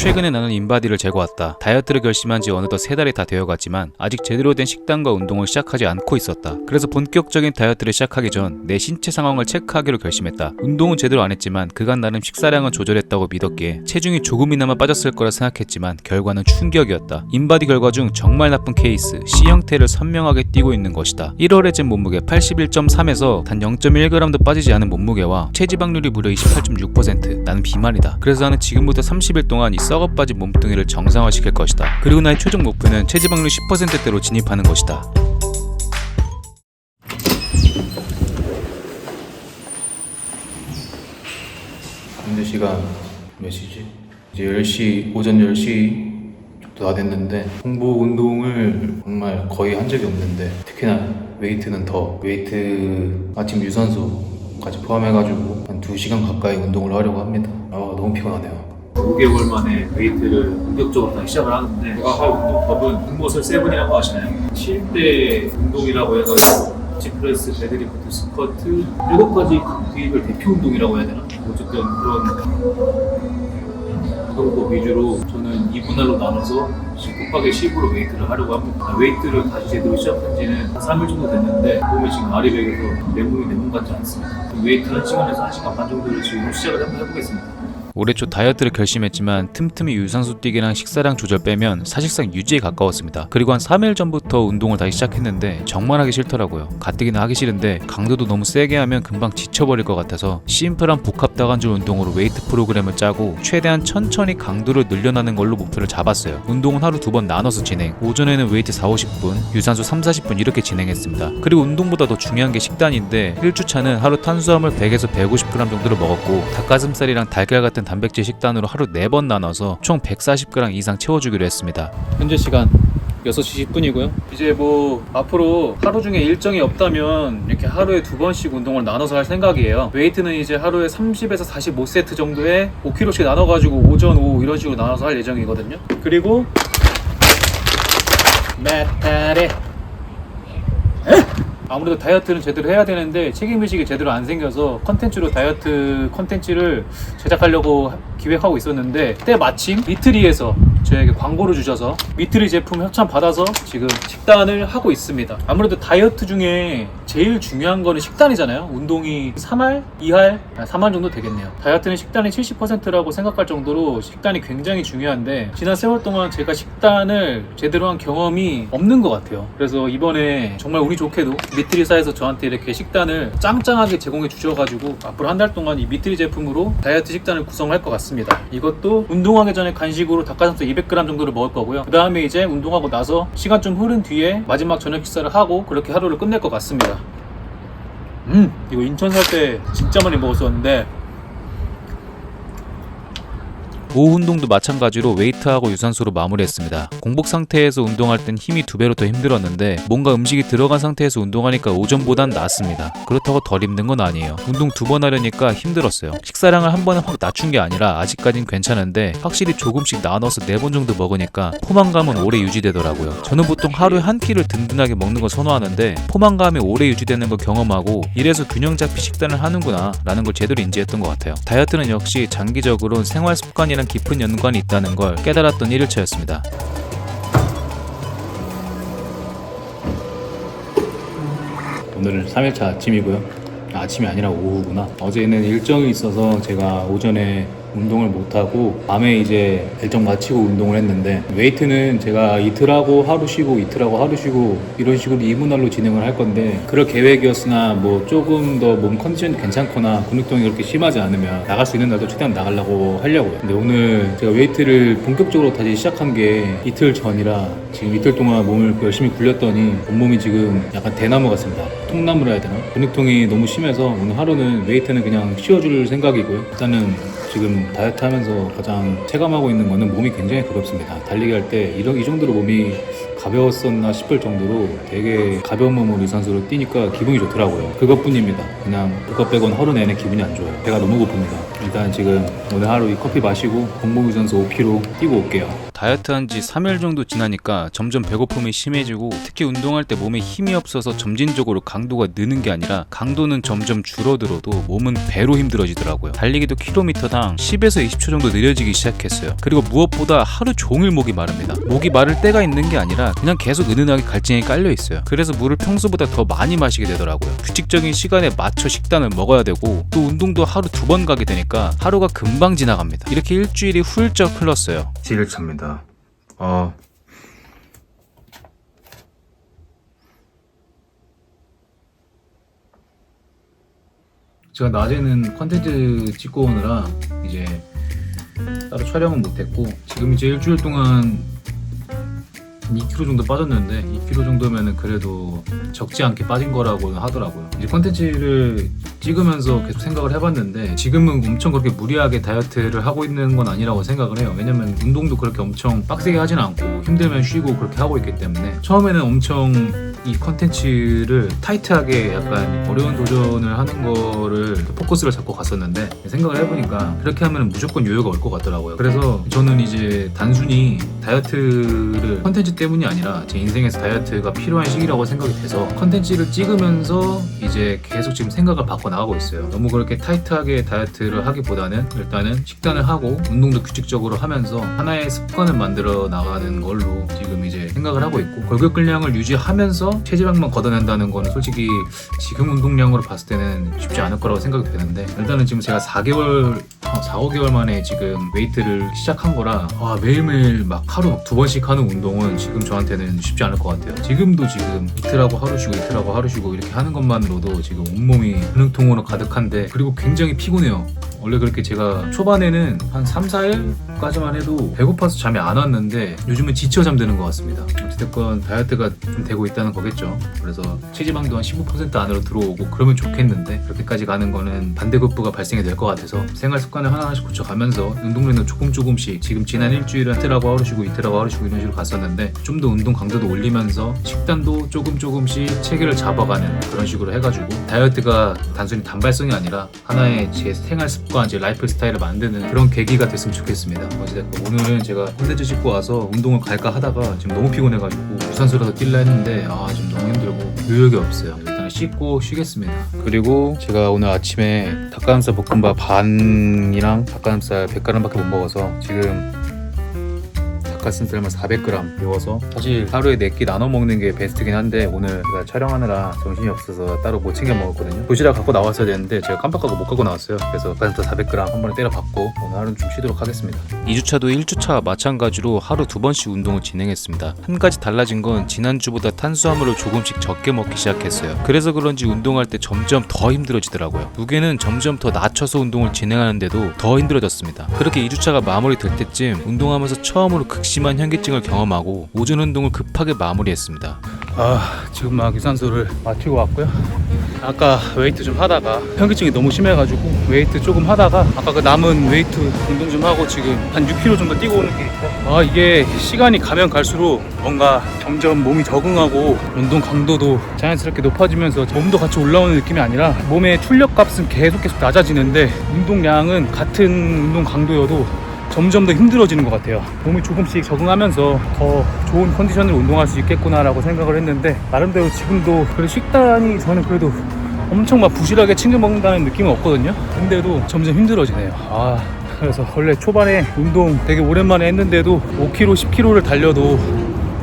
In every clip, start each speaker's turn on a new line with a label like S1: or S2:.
S1: 최근에 나는 인바디를 재고왔다. 다이어트를 결심한 지 어느덧 세 달이 다 되어갔지만 아직 제대로 된 식단과 운동을 시작하지 않고 있었다. 그래서 본격적인 다이어트를 시작하기 전 내 신체 상황을 체크하기로 결심했다. 운동은 제대로 안 했지만 그간 나름 식사량은 조절했다고 믿었기에 체중이 조금이나마 빠졌을 거라 생각했지만 결과는 충격이었다. 인바디 결과 중 정말 나쁜 케이스 C 형태를 선명하게 띠고 있는 것이다. 1월에 잰 몸무게 81.3에서 단 0.1g도 빠지지 않은 몸무게와 체지방률이 무려 28.6% 나는 비만이다. 그래서 나는 지금부터 30일 동안 이 썩어 빠진 몸뚱이를 정상화시킬 것이다. 그리고 나의 최종 목표는 체지방률 10%대로 진입하는 것이다. 현재 시간 몇 시지? 이제 10시, 오전 10시 정도 다 됐는데 홍보 운동을 정말 거의 한 적이 없는데 특히나 웨이트는 더 웨이트 아침 유산소까지 포함해가지고 한 2시간 가까이 운동을 하려고 합니다 아 너무 피곤하네요
S2: 5개월 만에 웨이트를 본격적으로 다시 시작을 하는데 제가 할 운동 법은 흑모슬 세븐이라고 하시나요? 7대 운동이라고 해가지고 벤치프레스, 데드리프트, 스쿼트 일곱 가지 강도입을 대표 운동이라고 해야 되나? 어쨌든 그런 운동법 위주로 저는 2분할로 나눠서 10 곱하기 10으로 웨이트를 하려고 합니다. 웨이트를 다시 제대로 시작한 지는 한 3일 정도 됐는데 몸이 지금 아리백에서 내 몸이 내 몸 같지 않습니다. 웨이트 1시간에서 1시간 반 정도를 지금 시작을 한번 해보겠습니다.
S1: 올해 초 다이어트를 결심했지만 틈틈이 유산소 뛰기랑 식사량 조절 빼면 사실상 유지에 가까웠습니다. 그리고 한 3일 전부터 운동을 다시 시작했는데 정말 하기 싫더라고요. 가뜩이나 하기 싫은데 강도도 너무 세게 하면 금방 지쳐버릴 것 같아서 심플한 복합 다관절 운동으로 웨이트 프로그램을 짜고 최대한 천천히 강도를 늘려나는 걸로 목표를 잡았어요. 운동은 하루 두 번 나눠서 진행. 오전에는 웨이트 4, 50분, 유산소 3, 40분 이렇게 진행했습니다. 그리고 운동보다 더 중요한 게 식단인데 1주차는 하루 탄수화물 100에서 150g 정도를 먹었고 닭가슴살이랑 달걀 같은 단백질 식단으로 하루 4번 나눠서 총 140g 이상 채워주기로 했습니다. 현재 시간 6시 10분이고요. 이제 뭐 앞으로 하루 중에 일정이 없다면 이렇게 하루에 두 번씩 운동을 나눠서 할 생각이에요. 웨이트는 이제 하루에 30에서 45세트 정도에 5kg씩 나눠가지고 오전, 오후 이런 식으로 나눠서 할 예정이거든요. 그리고 메타레 아무래도 다이어트는 제대로 해야 되는데 책임의식이 제대로 안 생겨서 컨텐츠로 다이어트 컨텐츠를 제작하려고 기획하고 있었는데 때 마침 미트리에서 저에게 광고를 주셔서 미트리 제품 협찬 받아서 지금 식단을 하고 있습니다. 아무래도 다이어트 중에 제일 중요한 거는 식단이잖아요. 운동이 3할, 2할, 3할 정도 되겠네요. 다이어트는 식단이 70%라고 생각할 정도로 식단이 굉장히 중요한데 지난 세월 동안 제가 식단을 제대로 한 경험이 없는 것 같아요. 그래서 이번에 정말 운이 좋게도 미트리사에서 저한테 이렇게 식단을 짱짱하게 제공해 주셔가지고 앞으로 한 달 동안 이 미트리 제품으로 다이어트 식단을 구성할 것 같습니다. 이것도 운동하기 전에 간식으로 닭가슴살 200g 정도를 먹을 거고요. 그 다음에 이제 운동하고 나서 시간 좀 흐른 뒤에 마지막 저녁 식사를 하고 그렇게 하루를 끝낼 것 같습니다. 음, 이거 인천 살 때 진짜 많이 먹었었는데 오후 운동도 마찬가지로 웨이트하고 유산소로 마무리했습니다. 공복 상태에서 운동할 땐 힘이 두 배로 더 힘들었는데 뭔가 음식이 들어간 상태에서 운동하니까 오전보단 낫습니다. 그렇다고 덜 힘든 건 아니에요. 운동 두 번 하려니까 힘들었어요. 식사량을 한 번에 확 낮춘 게 아니라 아직까진 괜찮은데 확실히 조금씩 나눠서 네 번 정도 먹으니까 포만감은 오래 유지되더라고요. 저는 보통 하루에 한 끼를 든든하게 먹는 걸 선호하는데 포만감이 오래 유지되는 걸 경험하고 이래서 균형 잡힌 식단을 하는구나 라는 걸 제대로 인지했던 것 같아요. 다이어트는 역시 장기적으로 생활 습관이 랑 깊은 연관이 있다는 걸 깨달았던 1일차였습니다. 오늘은 3일차 아침이고요. 아, 아침이 아니라 오후구나. 어제는 일정이 있어서 제가 오전에 운동을 못하고 밤에 이제 일정 마치고 운동을 했는데 웨이트는 제가 이틀하고 하루 쉬고 이틀하고 하루 쉬고 이런 식으로 2분할로 진행을 할 건데 그럴 계획이었으나 뭐 조금 더 몸 컨디션이 괜찮거나 근육통이 그렇게 심하지 않으면 나갈 수 있는 날도 최대한 나가려고 하려고요. 근데 오늘 제가 웨이트를 본격적으로 다시 시작한 게 이틀 전이라 지금 이틀 동안 몸을 열심히 굴렸더니 온몸이 지금 약간 대나무 같습니다. 통나무라 해야 되나? 근육통이 너무 심해서 오늘 하루는 웨이트는 그냥 쉬어줄 생각이고요. 일단은 지금 다이어트 하면서 가장 체감하고 있는 거는 몸이 굉장히 가볍습니다. 달리기 할 때 이 정도로 몸이 가벼웠었나 싶을 정도로 되게 가벼운 몸으로 유산소로 뛰니까 기분이 좋더라고요. 그것뿐입니다. 그냥 그것 빼곤 하루 내내 기분이 안 좋아요. 배가 너무 고픕니다. 일단 지금 오늘 하루 이 커피 마시고 공복 유산소 5kg 뛰고 올게요.
S3: 다이어트 한 지 3일 정도 지나니까 점점 배고픔이 심해지고 특히 운동할 때 몸에 힘이 없어서 점진적으로 강도가 느는 게 아니라 강도는 점점 줄어들어도 몸은 배로 힘들어지더라고요. 달리기도 킬로미터당 10에서 20초 정도 느려지기 시작했어요. 그리고 무엇보다 하루 종일 목이 마릅니다. 목이 마를 때가 있는 게 아니라 그냥 계속 은은하게 갈증이 깔려 있어요. 그래서 물을 평소보다 더 많이 마시게 되더라고요. 규칙적인 시간에 맞춰 식단을 먹어야 되고 또 운동도 하루 두 번 가게 되니까 하루가 금방 지나갑니다. 이렇게 일주일이 훌쩍 흘렀어요.
S1: 7일차입니다. 아. 제가 낮에는 컨텐츠 찍고 오느라 이제 따로 촬영은 못했고 지금 이제 일주일 동안 2kg 정도 빠졌는데 2kg 정도면은 그래도 적지 않게 빠진 거라고는 하더라고요. 이제 컨텐츠를 찍으면서 계속 생각을 해봤는데 지금은 엄청 그렇게 무리하게 다이어트를 하고 있는 건 아니라고 생각을 해요. 왜냐면 운동도 그렇게 엄청 빡세게 하진 않고 힘들면 쉬고 그렇게 하고 있기 때문에 처음에는 엄청 이 컨텐츠를 타이트하게 약간 어려운 도전을 하는 거를 포커스를 잡고 갔었는데 생각을 해보니까 그렇게 하면 무조건 요요가 올 것 같더라고요. 그래서 저는 이제 단순히 다이어트를 컨텐츠 때문이 아니라 제 인생에서 다이어트가 필요한 시기라고 생각이 돼서 컨텐츠를 찍으면서 이제 계속 지금 생각을 바꿔 나가고 있어요. 너무 그렇게 타이트하게 다이어트를 하기보다는 일단은 식단을 하고 운동도 규칙적으로 하면서 하나의 습관을 만들어 나가는 걸로 지금 이제 생각을 하고 있고 골격근량을 유지하면서 체지방만 걷어낸다는 거는 솔직히 지금 운동량으로 봤을 때는 쉽지 않을 거라고 생각이 되는데 일단은 지금 제가 4개월, 4, 5개월 만에 지금 웨이트를 시작한 거라 와, 매일매일 막 하루 두 번씩 하는 운동은 지금 저한테는 쉽지 않을 것 같아요. 지금도 지금 이틀하고 하루 쉬고 이틀하고 하루 쉬고 이렇게 하는 것만으로도 지금 온몸이 근육통으로 가득한데 그리고 굉장히 피곤해요. 원래 그렇게 제가 초반에는 한 3, 4일까지만 해도 배고파서 잠이 안 왔는데 요즘은 지쳐 잠드는 것 같습니다. 어찌됐건 다이어트가 좀 되고 있다는 거겠죠. 그래서 체지방도 한 15% 안으로 들어오고 그러면 좋겠는데 그렇게까지 가는 거는 반대급부가 발생이 될 것 같아서 생활 습관을 하나하나씩 고쳐가면서 운동량도 조금 조금씩 지금 지난 일주일은 이틀하고 하루 쉬고 이틀하고 하루 쉬고 이런 식으로 갔었는데 좀 더 운동 강도도 올리면서 식단도 조금 조금씩 체계를 잡아가는 그런 식으로 해가지고 다이어트가 단순히 단발성이 아니라 하나의 제 생활 습관, 제 라이프 스타일을 만드는 그런 계기가 됐으면 좋겠습니다. 어찌됐건 오늘은 제가 콘텐츠 찍고 와서 운동을 갈까 하다가 지금 너무 피곤해가지고 유산소라도 뛸라 했는데 아 지금 너무 힘들고 의욕이 없어요. 일단 씻고 쉬겠습니다. 그리고 제가 오늘 아침에 닭가슴살 볶음밥 반이랑 닭가슴살 100g밖에 못 먹어서 지금 닭가슴살만 400g 비워서 사실 하루에 4끼 나눠 먹는 게 베스트긴 한데 오늘 제가 촬영하느라 정신이 없어서 따로 못 챙겨 먹었거든요 도시락 갖고 나왔어야 되는데 제가 깜빡하고 못 갖고 나왔어요 그래서 닭가슴살 400g 한 번에 때려 받고 오늘 하루는 좀 쉬도록 하겠습니다
S3: 2주차도 1주차와 마찬가지로 하루 두 번씩 운동을 진행했습니다. 한 가지 달라진 건 지난주보다 탄수화물을 조금씩 적게 먹기 시작했어요. 그래서 그런지 운동할 때 점점 더 힘들어지더라고요. 무게는 점점 더 낮춰서 운동을 진행하는데도 더 힘들어졌습니다. 그렇게 2주차가 마무리될 때쯤 운동하면서 처음으로 극 심한 현기증을 경험하고 오전 운동을 급하게 마무리했습니다.
S1: 아 지금 막 유산소를 마치고 왔고요 아까 웨이트 좀 하다가 현기증이 너무 심해가지고 웨이트 조금 하다가 아까 그 남은 웨이트 운동 좀 하고 지금 한 6km 정도 뛰고 오는 게 있고 아 이게 시간이 가면 갈수록 뭔가 점점 몸이 적응하고 운동 강도도 자연스럽게 높아지면서 몸도 같이 올라오는 느낌이 아니라 몸의 출력 값은 계속 계속 낮아지는데 운동량은 같은 운동 강도여도 점점 더 힘들어지는 것 같아요. 몸이 조금씩 적응하면서 더 좋은 컨디션으로 운동할 수 있겠구나라고 생각을 했는데 나름대로 지금도 그래도 식단이 저는 그래도 엄청 막 부실하게 챙겨 먹는다는 느낌은 없거든요. 근데도 점점 힘들어지네요. 아 그래서 원래 초반에 운동 되게 오랜만에 했는데도 5km, 10km를 달려도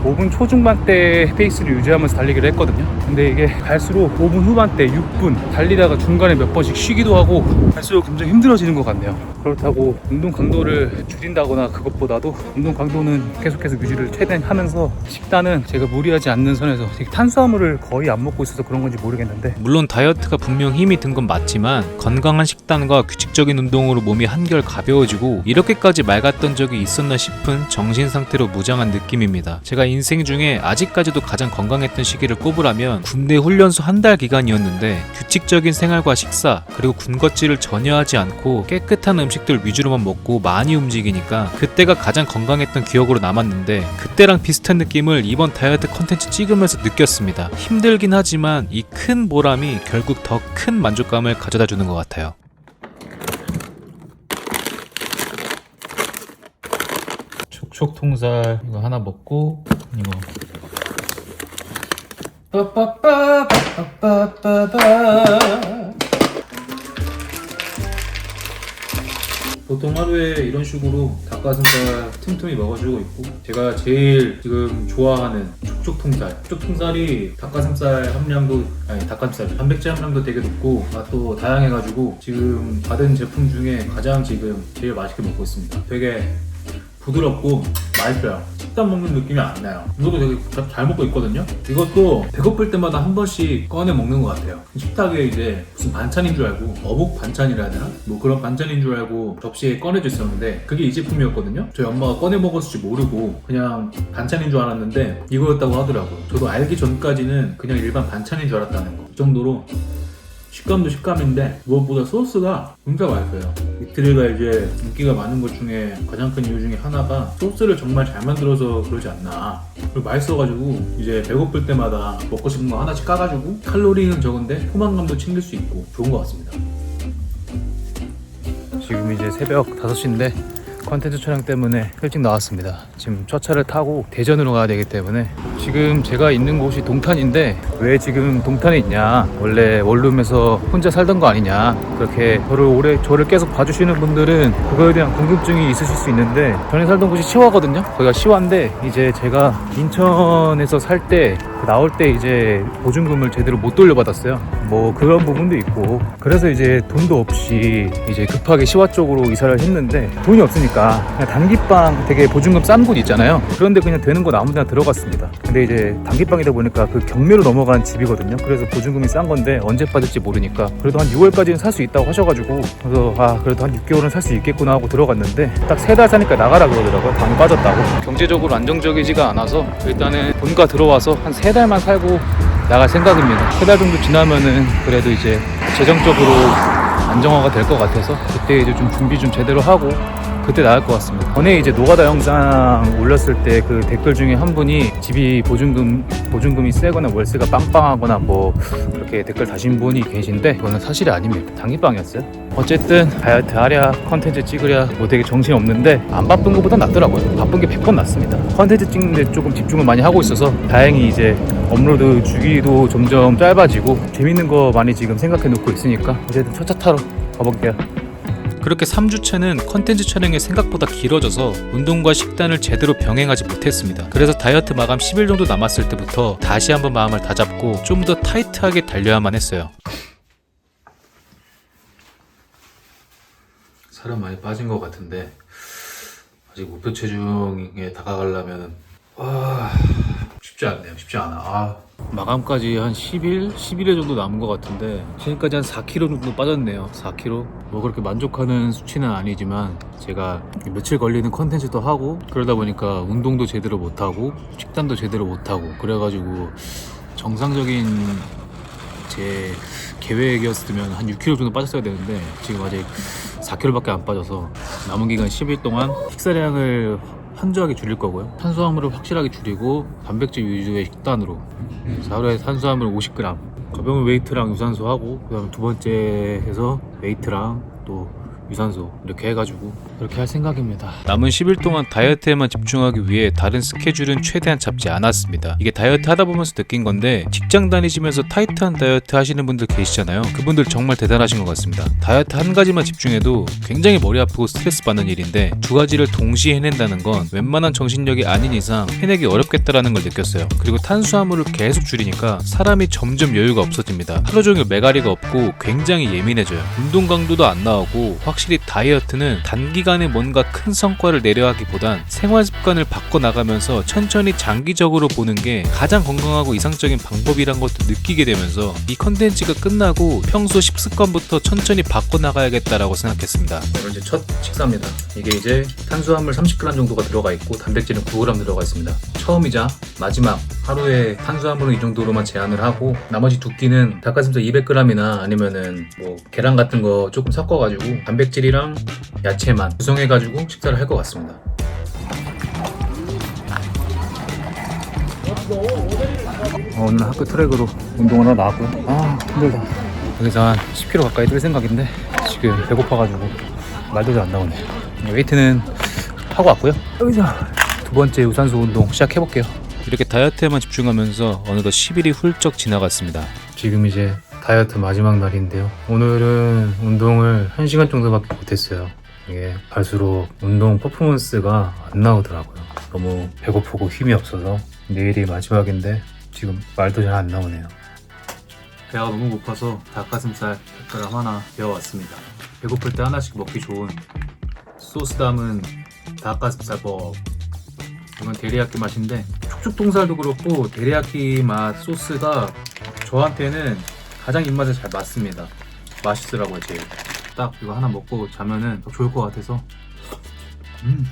S1: 5분 초중반대 페이스를 유지하면서 달리기를 했거든요. 근데 이게 갈수록 5분 후반대, 6분 달리다가 중간에 몇 번씩 쉬기도 하고 갈수록 점점 힘들어지는 것 같네요. 그렇다고 운동 강도를 줄인다거나 그것보다도 운동 강도는 계속해서 유지를 최대한 하면서 식단은 제가 무리하지 않는 선에서 탄수화물을 거의 안 먹고 있어서 그런 건지 모르겠는데
S3: 물론 다이어트가 분명 힘이 든 건 맞지만 건강한 식단과 규칙적인 운동으로 몸이 한결 가벼워지고 이렇게까지 맑았던 적이 있었나 싶은 정신 상태로 무장한 느낌입니다. 제가 인생 중에 아직까지도 가장 건강했던 시기를 꼽으라면 군대 훈련소 한 달 기간이었는데 규칙적인 생활과 식사 그리고 군것질을 전혀 하지 않고 깨끗한 음식 들 위주로만 먹고 많이 움직이니까 그때가 가장 건강했던 기억으로 남았는데 그때랑 비슷한 느낌을 이번 다이어트 컨텐츠 찍으면서 느꼈습니다. 힘들긴 하지만 이 큰 보람이 결국 더 큰 만족감을 가져다 주는 것 같아요.
S1: 북쪽 통살 이거 하나 먹고 이거 빠빠빠 빠빠빠빠 보통 하루에 이런 식으로 닭가슴살 틈틈이 먹어주고 있고 제가 제일 지금 좋아하는 촉촉 통살. 촉촉 통살이 닭가슴살 함량도 아니 닭가슴살 단백질 함량도 되게 높고 맛도 다양해가지고 지금 받은 제품 중에 가장 지금 제일 맛있게 먹고 있습니다. 되게 부드럽고 맛있어요. 식단 먹는 느낌이 안 나요. 이것도 되게 자- 잘 먹고 있거든요. 이것도 배고플 때마다 한 번씩 꺼내 먹는 것 같아요. 식탁에 이제 무슨 반찬인 줄 알고 어묵 반찬이라 해야 되나? 뭐 그런 반찬인 줄 알고 접시에 꺼내져 있었는데 그게 이 제품이었거든요. 저희 엄마가 꺼내 먹었을 줄 모르고 그냥 반찬인 줄 알았는데 이거였다고 하더라고요. 저도 알기 전까지는 그냥 일반 반찬인 줄 알았다는 거. 그 정도로 식감도 식감인데 무엇보다 소스가 진짜 맛있어요. 이트리가 이제 인기가 많은 것 중에 가장 큰 이유 중에 하나가 소스를 정말 잘 만들어서 그러지 않나. 그리고 맛있어가지고 이제 배고플 때마다 먹고 싶은 거 하나씩 까가지고 칼로리는 적은데 포만감도 챙길 수 있고 좋은 것 같습니다. 지금 이제 새벽 5시인데 컨텐츠 촬영 때문에 일찍 나왔습니다. 지금 첫 차를 타고 대전으로 가야 되기 때문에 지금 제가 있는 곳이 동탄인데 왜 지금 동탄에 있냐? 원래 원룸에서 혼자 살던 거 아니냐? 그렇게 저를 오래 저를 계속 봐주시는 분들은 그거에 대한 궁금증이 있으실 수 있는데 전에 살던 곳이 시화거든요. 거기가 시화인데 이제 제가 인천에서 살 때 나올 때 이제 보증금을 제대로 못 돌려받았어요. 뭐 그런 부분도 있고 그래서 이제 돈도 없이 이제 급하게 시화 쪽으로 이사를 했는데 돈이 없으니까 그냥 단기방 되게 보증금 싼 곳 있잖아요. 그런데 그냥 되는 거 아무데나 들어갔습니다. 근데 이제 단기방이다 보니까 그 경매로 넘어간 집이거든요. 그래서 보증금이 싼 건데 언제 받을지 모르니까 그래도 한 6월까지는 살 수 있다고 하셔가지고 그래서 아 그래도 한 6개월은 살 수 있겠구나 하고 들어갔는데 딱 세 달 사니까 나가라 그러더라고요. 방이 빠졌다고. 경제적으로 안정적이지가 않아서 일단은 본가 들어와서 한 세 달만 살고 나갈 생각입니다. 세 달 정도 지나면은 그래도 이제 재정적으로 안정화가 될 것 같아서 그때 이제 좀 준비 좀 제대로 하고 그때 나을 것 같습니다. 전에 이제 노가다 영상 올렸을 때 그 댓글 중에 한 분이 집이 보증금 보증금이 세거나 월세가 빵빵하거나 뭐 그렇게 댓글 다신 분이 계신데 그거는 사실이 아닙니다. 단기방이었어요. 어쨌든 다이어트 하랴 컨텐츠 찍으랴 뭐 되게 정신이 없는데 안 바쁜 것보다 낫더라고요. 바쁜 게 100번 낫습니다. 컨텐츠 찍는데 조금 집중을 많이 하고 있어서 다행히 이제 업로드 주기도 점점 짧아지고 재밌는 거 많이 지금 생각해 놓고 있으니까 어쨌든 첫차 타러 가볼게요.
S3: 그렇게 3주차는 컨텐츠 촬영이 생각보다 길어져서 운동과 식단을 제대로 병행하지 못했습니다. 그래서 다이어트 마감 10일 정도 남았을 때부터 다시 한번 마음을 다잡고 좀 더 타이트하게 달려야만 했어요.
S1: 살은 많이 빠진 것 같은데 아직 목표 체중에 다가가려면 와 쉽지 않네요 쉽지 않아 아. 마감까지 한 10일? 11일 정도 남은 것 같은데 지금까지 한 4kg 정도 빠졌네요 4kg 뭐 그렇게 만족하는 수치는 아니지만 제가 며칠 걸리는 컨텐츠도 하고 그러다 보니까 운동도 제대로 못하고 식단도 제대로 못하고 그래가지고 정상적인 제 계획이었으면 한 6kg 정도 빠졌어야 되는데 지금 아직 4kg밖에 안 빠져서 남은 기간 10일 동안 식사량을 현저하게 줄일 거고요. 탄수화물을 확실하게 줄이고 단백질 위주의 식단으로 하루에 탄수화물 50g 가벼운 웨이트랑 유산소 하고 그다음에 두 번째 해서 웨이트랑 또 유산소 이렇게 해가지고 그렇게 할 생각입니다.
S3: 남은 10일 동안 다이어트에만 집중하기 위해 다른 스케줄은 최대한 잡지 않았습니다. 이게 다이어트 하다 보면서 느낀 건데 직장 다니시면서 타이트한 다이어트 하시는 분들 계시잖아요. 그분들 정말 대단하신 것 같습니다. 다이어트 한 가지만 집중해도 굉장히 머리 아프고 스트레스 받는 일인데 두 가지를 동시에 해낸다는 건 웬만한 정신력이 아닌 이상 해내기 어렵겠다라는 걸 느꼈어요. 그리고 탄수화물을 계속 줄이니까 사람이 점점 여유가 없어집니다. 하루 종일 메가리가 없고 굉장히 예민해져요. 운동 강도도 안 나오고 확실히 다이어트는 단기 간에 뭔가 큰 성과를 내려하기보단 생활 습관을 바꿔 나가면서 천천히 장기적으로 보는 게 가장 건강하고 이상적인 방법이란 것도 느끼게 되면서 이 컨텐츠가 끝나고 평소 식습관부터 천천히 바꿔 나가야겠다라고 생각했습니다.
S1: 오늘 이제 첫 식사입니다. 이게 이제 탄수화물 30g 정도가 들어가 있고 단백질은 9g 들어가 있습니다. 처음이자 마지막 하루에 탄수화물은 이 정도로만 제한을 하고 나머지 두 끼는 닭가슴살 200g이나 아니면은 뭐 계란 같은 거 조금 섞어가지고 단백질이랑 야채만 구성해가지고 식사를 할 것 같습니다. 어, 오늘 학교 트랙으로 운동을 하러 나왔고요. 아 힘들다. 여기서 한 10km 가까이 뛸 생각인데 지금 배고파가지고 말도 잘 안 나오네요. 웨이트는 하고 왔고요. 여기서 두 번째 유산소 운동 시작해볼게요.
S3: 이렇게 다이어트에만 집중하면서 어느덧 10일이 훌쩍 지나갔습니다.
S1: 지금 이제 다이어트 마지막 날인데요. 오늘은 운동을 1시간 정도밖에 못했어요. 이게 갈수록 운동 퍼포먼스가 안 나오더라고요. 너무 배고프고 힘이 없어서 내일이 마지막인데 지금 말도 잘 안 나오네요. 배가 너무 고파서 닭가슴살 100g 하나 배워왔습니다. 배고플 때 하나씩 먹기 좋은 소스 담은 닭가슴살 법. 이건 데리야끼 맛인데 촉촉동살도 그렇고 데리야끼 맛 소스가 저한테는 가장 입맛에 잘 맞습니다. 맛있더라고요, 제일. 딱 이거 하나 먹고 자면은 더 좋을 것 같아서. 음.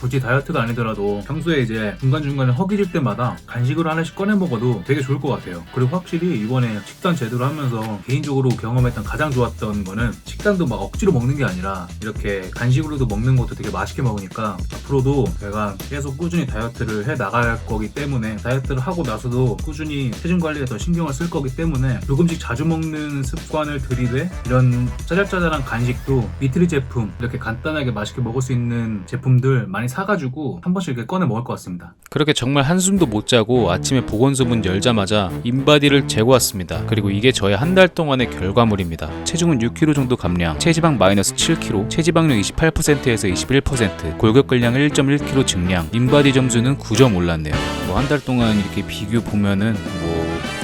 S1: 굳이 다이어트가 아니더라도 평소에 이제 중간중간에 허기질 때마다 간식으로 하나씩 꺼내 먹어도 되게 좋을 것 같아요. 그리고 확실히 이번에 식단 제대로 하면서 개인적으로 경험했던 가장 좋았던 거는 식단도 막 억지로 먹는 게 아니라 이렇게 간식으로도 먹는 것도 되게 맛있게 먹으니까 앞으로도 제가 계속 꾸준히 다이어트를 해 나갈 거기 때문에 다이어트를 하고 나서도 꾸준히 체중 관리에 더 신경을 쓸 거기 때문에 조금씩 자주 먹는 습관을 들이되 이런 짜잘짜잘한 간식도 미트리 제품 이렇게 간단하게 맛있게 먹을 수 있는 제품들 많이 사가지고 한 번씩 이렇게 꺼내 먹을 것 같습니다.
S3: 그렇게 정말 한숨도 못 자고 아침에 보건소 문 열자마자 인바디를 재고 왔습니다. 그리고 이게 저의 한 달 동안의 결과물입니다. 체중은 6kg 정도 감량, 체지방 마이너스 7kg, 체지방률 28%에서 21%, 골격근량 1.1kg 증량, 인바디 점수는 9점 올랐네요. 뭐 한 달 동안 이렇게 비교 보면은 뭐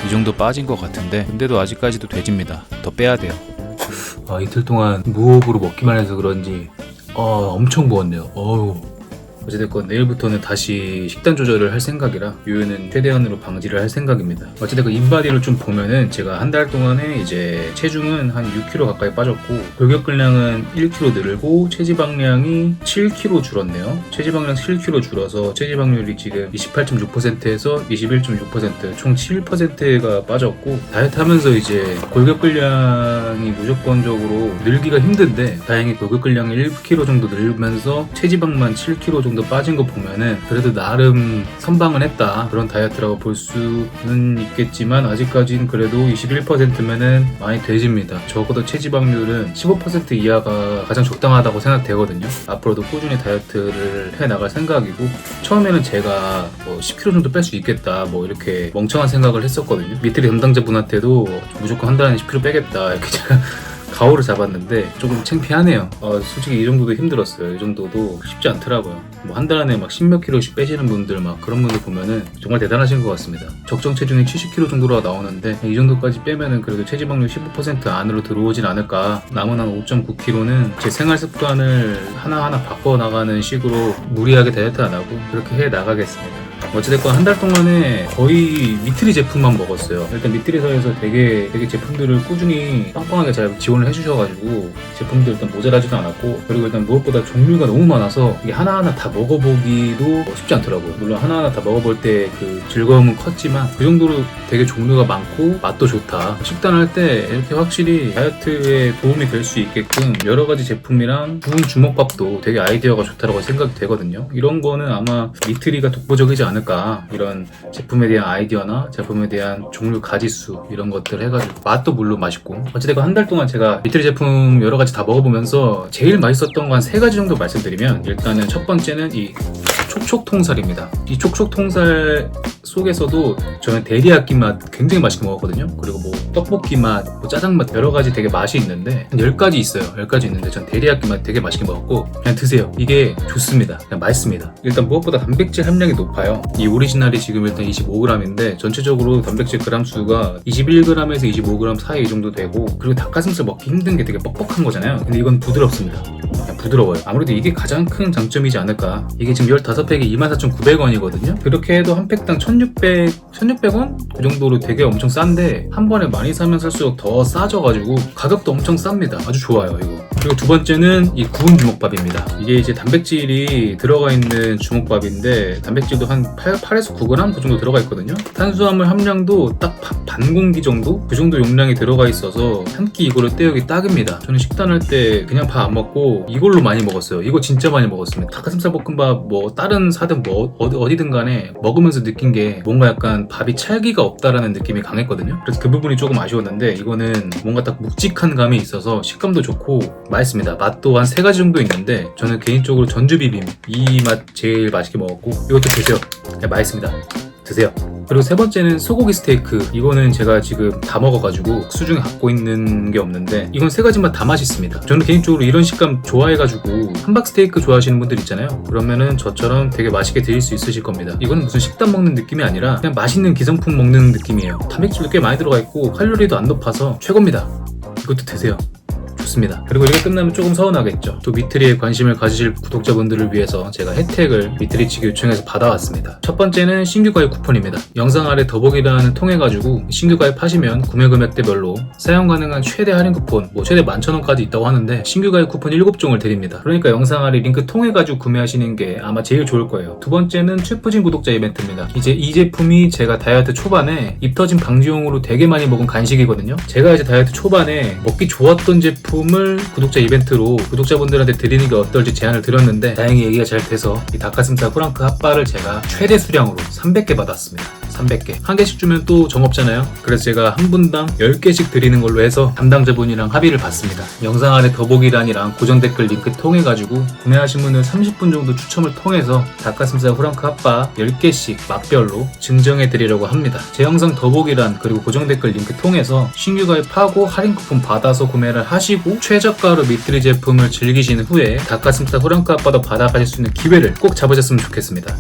S3: 이 정도 빠진 것 같은데 근데도 아직까지도 돼집니다. 더 빼야 돼요.
S1: 아, 이틀 동안 무호흡으로 먹기만 해서 그런지 어, 엄청 부었네요. 어우. 어찌됐건 내일부터는 다시 식단 조절을 할 생각이라 유유는 최대한으로 방지를 할 생각입니다. 어찌됐건 인바디를 좀 보면은 제가 한 달 동안에 이제 체중은 한 6kg 가까이 빠졌고 골격근량은 1kg 늘고 체지방량이 7kg 줄었네요. 체지방량 7kg 줄어서 체지방률이 지금 28.6%에서 21.6%총 7%가 빠졌고 다이어트 하면서 이제 골격근량이 무조건적으로 늘기가 힘든데 다행히 골격근량이 1kg 정도 늘면서 체지방만 7kg 정도 빠진 거 보면은 그래도 나름 선방은 했다. 그런 다이어트라고 볼 수는 있겠지만 아직까지는 그래도 21%면은 많이 돼집니다. 적어도 체지방률은 15% 이하가 가장 적당하다고 생각되거든요. 앞으로도 꾸준히 다이어트를 해 나갈 생각이고 처음에는 제가 뭐 10kg 정도 뺄 수 있겠다 뭐 이렇게 멍청한 생각을 했었거든요. 밑에 담당자분한테도 무조건 한 달에 10kg 빼겠다 이렇게 제가 가오를 잡았는데 조금 창피하네요. 어, 솔직히 이 정도도 힘들었어요. 이 정도도 쉽지 않더라고요. 뭐 한 달 안에 막 10몇 킬로씩 빼시는 분들 막 그런 분들 보면은 정말 대단하신 것 같습니다. 적정 체중이 70킬로 정도로 나오는데 이 정도까지 빼면은 그래도 체지방률 15% 안으로 들어오진 않을까. 남은 한 5.9킬로는 제 생활 습관을 하나하나 바꿔 나가는 식으로 무리하게 다이어트 안 하고 그렇게 해 나가겠습니다. 어찌됐건 한 달 동안에 거의 미트리 제품만 먹었어요. 일단 미트리사에서 되게 되게 제품들을 꾸준히 빵빵하게 잘 지원을 해주셔가지고 제품들 일단 모자라지도 않았고 그리고 일단 무엇보다 종류가 너무 많아서 이게 하나하나 다 먹어보기도 쉽지 않더라고요. 물론 하나하나 다 먹어볼 때 그 즐거움은 컸지만 그 정도로 되게 종류가 많고 맛도 좋다. 식단할 때 이렇게 확실히 다이어트에 도움이 될 수 있게끔 여러 가지 제품이랑 구운 주먹밥도 되게 아이디어가 좋다라고 생각이 되거든요. 이런 거는 아마 미트리가 독보적이지 않을까 이런 제품에 대한 아이디어나 제품에 대한 종류 가지수 이런 것들 해가지고 맛도 물론 맛있고 어찌됐건 한 달 동안 제가 미트리 제품 여러 가지 다 먹어보면서 제일 맛있었던 건한세 가지 정도 말씀드리면 일단은 첫 번째는 이 촉촉통살입니다. 이 촉촉통살 속에서도 저는 데리야끼 맛 굉장히 맛있게 먹었거든요. 그리고 뭐 떡볶이 맛, 뭐 짜장 맛 여러 가지 되게 맛이 있는데 한 10가지 있어요. 10가지 있는데 전 데리야끼 맛 되게 맛있게 먹었고 그냥 드세요. 이게 좋습니다. 그냥 맛있습니다. 일단 무엇보다 단백질 함량이 높아요. 이 오리지널이 지금 일단 25g인데 전체적으로 단백질 그람 수가 21g에서 25g 사이 정도 되고 그리고 닭가슴살 먹기 힘든 게 되게 뻑뻑한 거잖아요. 근데 이건 부드럽습니다. 부드러워요. 아무래도 이게 가장 큰 장점이지 않을까. 이게 지금 15팩에 24,900원이거든요. 그렇게 해도 한 팩당 1,600, 1,600원? 그 정도로 되게 엄청 싼데 한 번에 많이 사면 살수록 더 싸져가지고 가격도 엄청 쌉니다. 아주 좋아요, 이거. 그리고 두 번째는 이 구운 주먹밥입니다. 이게 이제 단백질이 들어가 있는 주먹밥인데 단백질도 한 8, 8에서 9g 그 정도 들어가 있거든요. 탄수화물 함량도 딱 반 공기 정도? 그 정도 용량이 들어가 있어서 한 끼 이거를 때우기 딱입니다. 저는 식단할 때 그냥 밥 안 먹고 이걸로 많이 먹었어요. 이거 진짜 많이 먹었습니다. 닭가슴살 볶음밥 뭐 다른 사든 뭐 어디, 어디든 간에 먹으면서 느낀 게게 뭔가 약간 밥이 찰기가 없다라는 느낌이 강했거든요. 그래서 그 부분이 조금 아쉬웠는데 이거는 뭔가 딱 묵직한 감이 있어서 식감도 좋고 맛있습니다. 맛도 한 세 가지 정도 있는데 저는 개인적으로 전주 비빔 이 맛 제일 맛있게 먹었고 이것도 드세요. 네, 맛있습니다. 드세요. 그리고 세 번째는 소고기 스테이크. 이거는 제가 지금 다 먹어가지고 수중에 갖고 있는 게 없는데 이건 세 가지 맛 다 맛있습니다. 저는 개인적으로 이런 식감 좋아해가지고 함박 스테이크 좋아하시는 분들 있잖아요. 그러면은 저처럼 되게 맛있게 드실 수 있으실 겁니다. 이건 무슨 식단 먹는 느낌이 아니라 그냥 맛있는 기성품 먹는 느낌이에요. 단백질도 꽤 많이 들어가 있고 칼로리도 안 높아서 최고입니다. 이것도 드세요. 좋습니다. 그리고 이게 끝나면 조금 서운하겠죠. 또 미트리에 관심을 가지실 구독자분들을 위해서 제가 혜택을 미트리 측에 요청해서 받아왔습니다. 첫 번째는 신규 가입 쿠폰입니다. 영상 아래 더보기란을 통해 가지고 신규 가입하시면 구매 금액대별로 사용 가능한 최대 할인 쿠폰, 뭐 최대 11,000원까지 있다고 하는데 신규 가입 쿠폰 7종을 드립니다. 그러니까 영상 아래 링크 통해 가지고 구매하시는 게 아마 제일 좋을 거예요. 두 번째는 최프진 구독자 이벤트입니다. 이제 이 제품이 제가 다이어트 초반에 입 터진 방지용으로 되게 많이 먹은 간식이거든요. 제가 이제 다이어트 초반에 먹기 좋았던 제품 을 구독자 이벤트로 구독자분들한테 드리는 게 어떨지 제안을 드렸는데 다행히 얘기가 잘 돼서 이 닭가슴살 후랑크 핫바를 제가 최대 수량으로 300개 받았습니다. 300개. 한 개씩 주면 또 정없잖아요. 그래서 제가 한 분당 10개씩 드리는 걸로 해서 담당자분이랑 합의를 봤습니다. 영상 아래 더보기란이랑 고정 댓글 링크 통해 가지고 구매하신 분을 30분 정도 추첨을 통해서 닭가슴살 후랑크 핫바 10개씩 맛별로 증정해 드리려고 합니다. 제 영상 더보기란 그리고 고정 댓글 링크 통해서 신규 가입하고 할인 쿠폰 받아서 구매를 하시고 최저가로 미트리 제품을 즐기신 후에 닭가슴살 후랑크 핫바도 받아가실 수 있는 기회를 꼭 잡으셨으면 좋겠습니다.